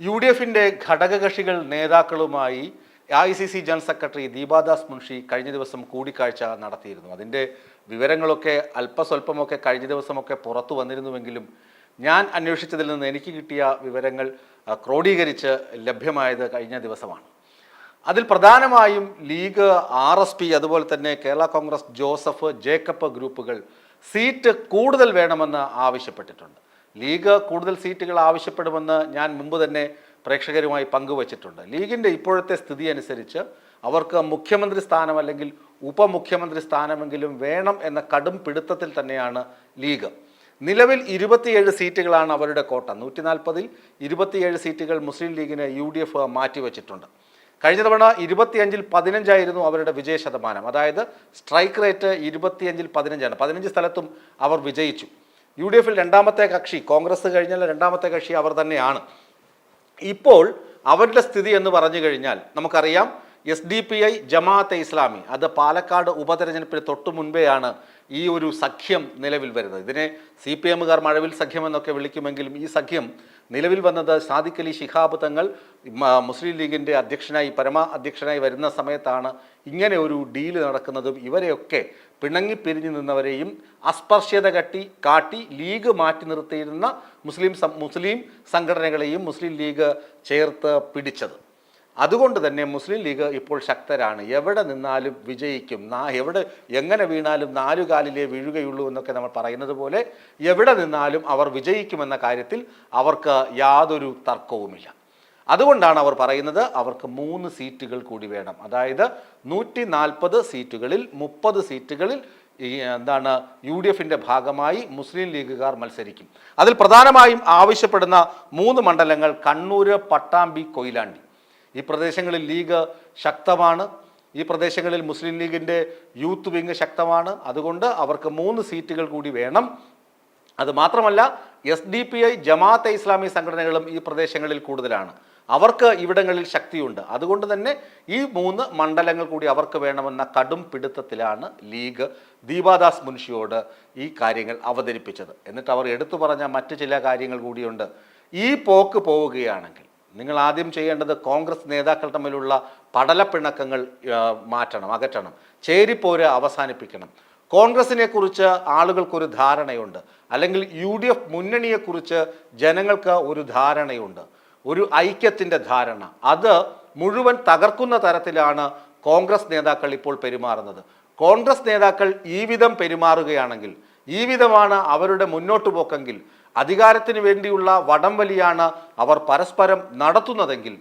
U D എഫിന്റെ ഘടകകക്ഷികൾ നേതാക്കളുമായി I C C general secretary Deepa Das Munshi കഴിഞ്ഞ ദിവസം കൂടിക്കാഴ്ച നടത്തിയിരുന്നു. അതിന്റെ വിവരങ്ങളൊക്കെ അല്പസ്വല്പമൊക്കെ കഴിഞ്ഞ ദിവസമൊക്കെ പുറത്തു വന്നിരുന്നുവെങ്കിലും ഞാൻ അന്വേഷിച്ചതിൽ നിന്ന് എനിക്ക് കിട്ടിയ വിവരങ്ങൾ ക്രോഡീകരിച്ച് ലഭ്യമായത് കഴിഞ്ഞ ദിവസമാണ്. അതിൽ പ്രധാനമായും ലീഗ് ആർ എസ് പി അതുപോലെ തന്നെ കേരള കോൺഗ്രസ് ജോസഫ് ജേക്കബ് ഗ്രൂപ്പുകൾ സീറ്റ് കൂടുതൽ വേണമെന്ന് ആവശ്യപ്പെട്ടിട്ടുണ്ട്. ലീഗ് കൂടുതൽ സീറ്റുകൾ ആവശ്യപ്പെടുമെന്ന് ഞാൻ മുമ്പ് തന്നെ പ്രേക്ഷകരുമായി പങ്കുവച്ചിട്ടുണ്ട്. ലീഗിന്റെ ഇപ്പോഴത്തെ സ്ഥിതി അനുസരിച്ച് അവർക്ക് മുഖ്യമന്ത്രി സ്ഥാനം അല്ലെങ്കിൽ ഉപമുഖ്യമന്ത്രി സ്ഥാനമെങ്കിലും വേണം എന്ന കടും പിടുത്തത്തിൽ തന്നെയാണ് ലീഗ്. നിലവിൽ ഇരുപത്തിയേഴ് സീറ്റുകളാണ് അവരുടെ കോട്ട. നൂറ്റി നാൽപ്പതിൽ ഇരുപത്തിയേഴ് സീറ്റുകൾ മുസ്ലിം ലീഗിന് യു ഡി എഫ് മാറ്റിവെച്ചിട്ടുണ്ട്. കഴിഞ്ഞ തവണ ഇരുപത്തിയഞ്ചിൽ പതിനഞ്ചായിരുന്നു അവരുടെ വിജയ ശതമാനം അതായത് സ്ട്രൈക്ക് റേറ്റ് ഇരുപത്തിയഞ്ചിൽ പതിനഞ്ചാണ്. പതിനഞ്ച് സ്ഥലത്തും അവർ വിജയിച്ചു. യു ഡി എഫിൽ രണ്ടാമത്തെ കക്ഷി കോൺഗ്രസ് കഴിഞ്ഞാൽ രണ്ടാമത്തെ കക്ഷി അവർ തന്നെയാണ്. ഇപ്പോൾ അവരുടെ സ്ഥിതി എന്ന് പറഞ്ഞു കഴിഞ്ഞാൽ നമുക്കറിയാം S D P I Jamaat-e Islami അത് പാലക്കാട് ഉപതെരഞ്ഞെടുപ്പിന് തൊട്ടു മുൻപേയാണ് ഈ ഒരു സഖ്യം നിലവിൽ വരുന്നത്. ഇതിനെ സി പി എമ്മുകാർ മഴവിൽ സഖ്യം എന്നൊക്കെ വിളിക്കുമെങ്കിലും ഈ സഖ്യം നിലവിൽ വന്നത് സാദിഖ് അലി ശിഹാബ് തങ്ങൾ മുസ്ലിം ലീഗിന്റെ അധ്യക്ഷനായി പരമ അധ്യക്ഷനായി വരുന്ന സമയത്താണ് ഇങ്ങനെ ഒരു ഡീൽ നടക്കുന്നതും ഇവരെയൊക്കെ പിണങ്ങി പിരിഞ്ഞു നിന്നവരെയും അസ്പർശ്യത കട്ടി കാട്ടി ലീഗ് മാറ്റി നിർത്തിയിരുന്ന മുസ്ലിം മുസ്ലിം സംഘടനകളെയും മുസ്ലിം ലീഗ് ചേർത്ത് പിടിച്ചത്. അതുകൊണ്ട് തന്നെ മുസ്ലിം ലീഗ് ഇപ്പോൾ ശക്തരാണ്. എവിടെ നിന്നാലും വിജയിക്കും. നാ എവിടെ എങ്ങനെ വീണാലും നാലുകാലിലേ വീഴുകയുള്ളൂ എന്നൊക്കെ നമ്മൾ പറയുന്നത് പോലെ എവിടെ നിന്നാലും അവർ വിജയിക്കുമെന്ന കാര്യത്തിൽ അവർക്ക് യാതൊരു തർക്കവുമില്ല. അതുകൊണ്ടാണ് അവർ പറയുന്നത് അവർക്ക് മൂന്ന് സീറ്റുകൾ കൂടി വേണം. അതായത് നൂറ്റി നാൽപ്പത് സീറ്റുകളിൽ മുപ്പത് സീറ്റുകളിൽ ഈ എന്താണ് യു ഡി എഫിന്റെ ഭാഗമായി മുസ്ലിം ലീഗുകാർ മത്സരിക്കും. അതിൽ പ്രധാനമായും ആവശ്യപ്പെടുന്ന മൂന്ന് മണ്ഡലങ്ങൾ കണ്ണൂർ പട്ടാമ്പി കൊയിലാണ്ടി. ഈ പ്രദേശങ്ങളിൽ ലീഗ് ശക്തമാണ്. ഈ പ്രദേശങ്ങളിൽ മുസ്ലിം ലീഗിന്റെ യൂത്ത് വിങ് ശക്തമാണ്. അതുകൊണ്ട് അവർക്ക് മൂന്ന് സീറ്റുകൾ കൂടി വേണം. അത് മാത്രമല്ല S D P I Jamaat-e Islami സംഘടനകളും ഈ പ്രദേശങ്ങളിൽ കൂടുതലാണ്. അവർക്ക് ഇവിടങ്ങളിൽ ശക്തിയുണ്ട്. അതുകൊണ്ട് തന്നെ ഈ മൂന്ന് മണ്ഡലങ്ങൾ കൂടി അവർക്ക് വേണമെന്ന കടും പിടുത്തത്തിലാണ് ലീഗ് ദീപാദാസ് മുൻഷിയോട് ഈ കാര്യങ്ങൾ അവതരിപ്പിച്ചത്. എന്നിട്ട് അവർ എടുത്തു പറഞ്ഞ മറ്റു ചില കാര്യങ്ങൾ കൂടിയുണ്ട്. ഈ പോക്ക് പോവുകയാണെങ്കിൽ നിങ്ങൾ ആദ്യം ചെയ്യേണ്ടത് കോൺഗ്രസ് നേതാക്കൾ തമ്മിലുള്ള പടലപ്പിണക്കങ്ങൾ മാറ്റണം അകറ്റണം. ചേരിപ്പോര് അവസാനിപ്പിക്കണം. കോൺഗ്രസിനെ കുറിച്ച് ആളുകൾക്കൊരു ധാരണയുണ്ട്. അല്ലെങ്കിൽ യു ഡി എഫ് മുന്നണിയെക്കുറിച്ച് ജനങ്ങൾക്ക് ഒരു ധാരണയുണ്ട്. ഒരു ഐക്യത്തിന്റെ ധാരണ. അത് മുഴുവൻ തകർക്കുന്ന തരത്തിലാണ് കോൺഗ്രസ് നേതാക്കൾ ഇപ്പോൾ പെരുമാറുന്നത്. കോൺഗ്രസ് നേതാക്കൾ ഈ വിധം പെരുമാറുകയാണെങ്കിൽ ഈ വിധമാണ് അവരുടെ മുന്നോട്ട് പോക്കെങ്കിൽ അധികാരത്തിന് വേണ്ടിയുള്ള വടംവലിയാണ് അവർ പരസ്പരം നടത്തുന്നതെങ്കിൽ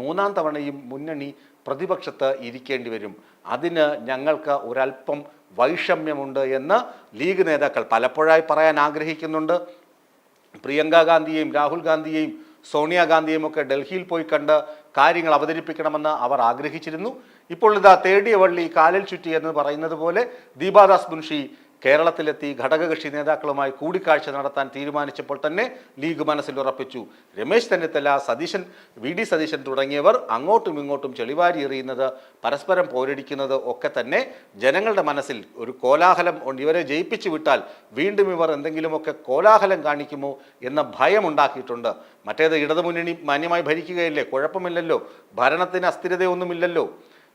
മൂന്നാം തവണയും മുന്നണി പ്രതിപക്ഷത്ത് ഇരിക്കേണ്ടി വരും. അതിന് ഞങ്ങൾക്ക് ഒരല്പം വൈഷമ്യമുണ്ട് എന്ന് ലീഗ് നേതാക്കൾ പലപ്പോഴായി പറയാൻ ആഗ്രഹിക്കുന്നുണ്ട്. പ്രിയങ്ക ഗാന്ധിയെയും രാഹുൽ ഗാന്ധിയെയും സോണിയാഗാന്ധിയും ഒക്കെ ഡൽഹിയിൽ പോയി കണ്ട് കാര്യങ്ങൾ അവതരിപ്പിക്കണമെന്ന് അവർ ആഗ്രഹിച്ചിരുന്നു. ഇപ്പോൾ ഇതാ തേടിയ വള്ളി കാലിൽ ചുറ്റി എന്ന് പറയുന്നത് പോലെ ദീപാദാസ് മുൻഷി കേരളത്തിലെത്തി ഘടകകക്ഷി നേതാക്കളുമായി കൂടിക്കാഴ്ച നടത്താൻ തീരുമാനിച്ചപ്പോൾ തന്നെ ലീഗ് മനസ്സിൽ ഉറപ്പിച്ചു. രമേശ് ചെന്നിത്തല സതീശൻ വി ഡി സതീശൻ തുടങ്ങിയവർ അങ്ങോട്ടും ഇങ്ങോട്ടും ചെളിവാരി എറിയുന്നത് പരസ്പരം പോരടിക്കുന്നത് ഒക്കെ തന്നെ ജനങ്ങളുടെ മനസ്സിൽ ഒരു കോലാഹലം ഇവരെ ജയിപ്പിച്ചു വിട്ടാൽ വീണ്ടും ഇവർ എന്തെങ്കിലുമൊക്കെ കോലാഹലം കാണിക്കുമോ എന്ന ഭയമുണ്ടാക്കിയിട്ടുണ്ട്. മറ്റേത് ഇടതുമുന്നണി മാന്യമായി ഭരിക്കുകയല്ലേ? കുഴപ്പമില്ലല്ലോ. ഭരണത്തിന് അസ്ഥിരതയൊന്നുമില്ലല്ലോ.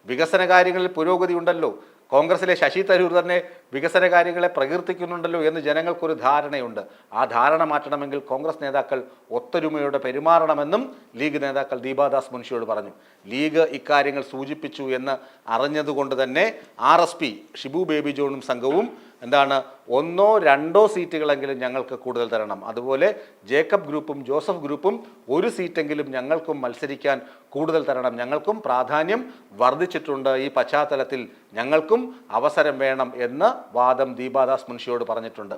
വികസന കാര്യങ്ങളിൽ പുരോഗതി ഉണ്ടല്ലോ. കോൺഗ്രസിലെ ശശി തരൂർ തന്നെ വികസന കാര്യങ്ങളെ പ്രകീർത്തിക്കുന്നുണ്ടല്ലോ എന്ന് ജനങ്ങൾക്കൊരു ധാരണയുണ്ട്. ആ ധാരണ മാറ്റണമെങ്കിൽ കോൺഗ്രസ് നേതാക്കൾ ഒത്തൊരുമയോടെ പെരുമാറണമെന്നും ലീഗ് നേതാക്കൾ ദീപാദാസ് മുൻഷിയോട് പറഞ്ഞു. ലീഗ് ഇക്കാര്യങ്ങൾ സൂചിപ്പിച്ചു എന്ന് അറിഞ്ഞതുകൊണ്ട് തന്നെ R S P Shibu Baby ജോണും സംഘവും എന്താണ് ഒന്നോ രണ്ടോ സീറ്റുകളെങ്കിലും ഞങ്ങൾക്ക് കൂടുതൽ തരണം. അതുപോലെ ജേക്കബ് ഗ്രൂപ്പും ജോസഫ് ഗ്രൂപ്പും ഒരു സീറ്റെങ്കിലും ഞങ്ങൾക്കും മത്സരിക്കാൻ കൂടുതൽ തരണം. ഞങ്ങൾക്കും പ്രാധാന്യം വർദ്ധിച്ചിട്ടുണ്ട്. ഈ പശ്ചാത്തലത്തിൽ ഞങ്ങൾക്കും അവസരം വേണം എന്ന് വാദം ദീപാദാസ് മുൻഷിയോട് പറഞ്ഞിട്ടുണ്ട്.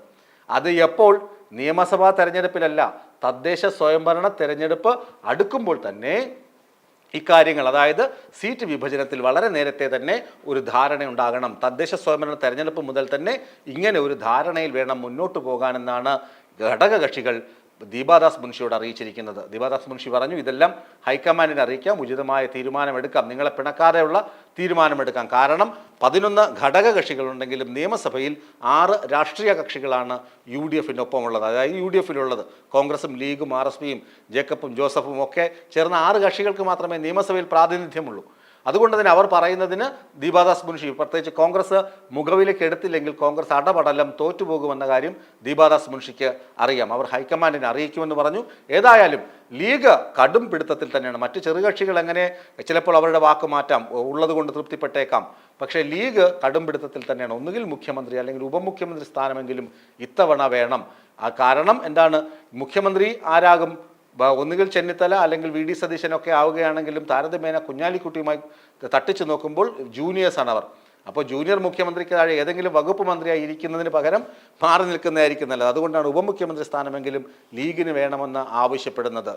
അത് എപ്പോൾ? നിയമസഭാ തെരഞ്ഞെടുപ്പിലല്ല. തദ്ദേശ സ്വയംഭരണ തെരഞ്ഞെടുപ്പ് അടുക്കുമ്പോൾ തന്നെ ഇക്കാര്യങ്ങൾ അതായത് സീറ്റ് വിഭജനത്തിൽ വളരെ നേരത്തെ തന്നെ ഒരു ധാരണ ഉണ്ടാകണം. തദ്ദേശ സ്വയംഭരണ തെരഞ്ഞെടുപ്പ് മുതൽ തന്നെ ഇങ്ങനെ ഒരു ധാരണയിൽ വേണം മുന്നോട്ട് പോകാനെന്നാണ് ഘടകകക്ഷികൾ ദീപാദാസ് മുൻഷിയോട് അറിയിച്ചിരിക്കുന്നത്. ദീപാദാസ് മുൻഷി പറഞ്ഞു ഇതെല്ലാം ഹൈക്കമാൻഡിനെ അറിയിക്കാം ഉചിതമായ തീരുമാനമെടുക്കാം. നിങ്ങളെ പിണക്കാതെയുള്ള തീരുമാനമെടുക്കാം. കാരണം പതിനൊന്ന് ഘടക കക്ഷികളുണ്ടെങ്കിലും നിയമസഭയിൽ ആറ് രാഷ്ട്രീയ കക്ഷികളാണ് യു ഡി എഫിനൊപ്പമുള്ളത് അതായത് യു ഡി എഫിലുള്ളത് കോൺഗ്രസും ലീഗും ആർ എസ് പിയും ജേക്കബും ജോസഫും ഒക്കെ ചേർന്ന ആറ് കക്ഷികൾക്ക് മാത്രമേ നിയമസഭയിൽ പ്രാതിനിധ്യമുള്ളൂ. അതുകൊണ്ട് തന്നെ അവർ പറയുന്നതിന് ദീപാദാസ് മുൻഷി പ്രത്യേകിച്ച് കോൺഗ്രസ് മുഖവിലേക്ക് എടുത്തില്ലെങ്കിൽ കോൺഗ്രസ് അടപടലം തോറ്റുപോകുമെന്ന കാര്യം ദീപാദാസ് മുൻഷിക്ക് അറിയാം. അവർ ഹൈക്കമാൻഡിനെ അറിയിക്കുമെന്ന് പറഞ്ഞു. ഏതായാലും ലീഗ് കടും പിടുത്തത്തിൽ തന്നെയാണ്. മറ്റ് ചെറുകക്ഷികൾ എങ്ങനെ ചിലപ്പോൾ അവരുടെ വാക്ക് മാറ്റാം ഉള്ളത് കൊണ്ട് തൃപ്തിപ്പെട്ടേക്കാം. പക്ഷേ ലീഗ് കടും പിടുത്തത്തിൽ തന്നെയാണ്. ഒന്നുകിൽ മുഖ്യമന്ത്രി അല്ലെങ്കിൽ ഉപമുഖ്യമന്ത്രി സ്ഥാനമെങ്കിലും ഇത്തവണ വേണം. ആ കാരണം എന്താണ്? മുഖ്യമന്ത്രി ആരാകും? ഒന്നുകിൽ ചെന്നിത്തല അല്ലെങ്കിൽ വി ഡി സതീശനൊക്കെ ആവുകയാണെങ്കിലും താരതമ്യേന കുഞ്ഞാലിക്കുട്ടിയുമായി തട്ടിച്ചു നോക്കുമ്പോൾ ജൂനിയേഴ്സാണ് അവർ അപ്പോൾ ജൂനിയർ മുഖ്യമന്ത്രിക്ക് താഴെ ഏതെങ്കിലും വകുപ്പ് മന്ത്രിയായി ഇരിക്കുന്നതിന് പകരം മാറി നിൽക്കുന്നതായിരിക്കും നല്ലത്. അതുകൊണ്ടാണ് ഉപമുഖ്യമന്ത്രി സ്ഥാനമെങ്കിലും ലീഗിന് വേണമെന്ന് ആവശ്യപ്പെടുന്നത്.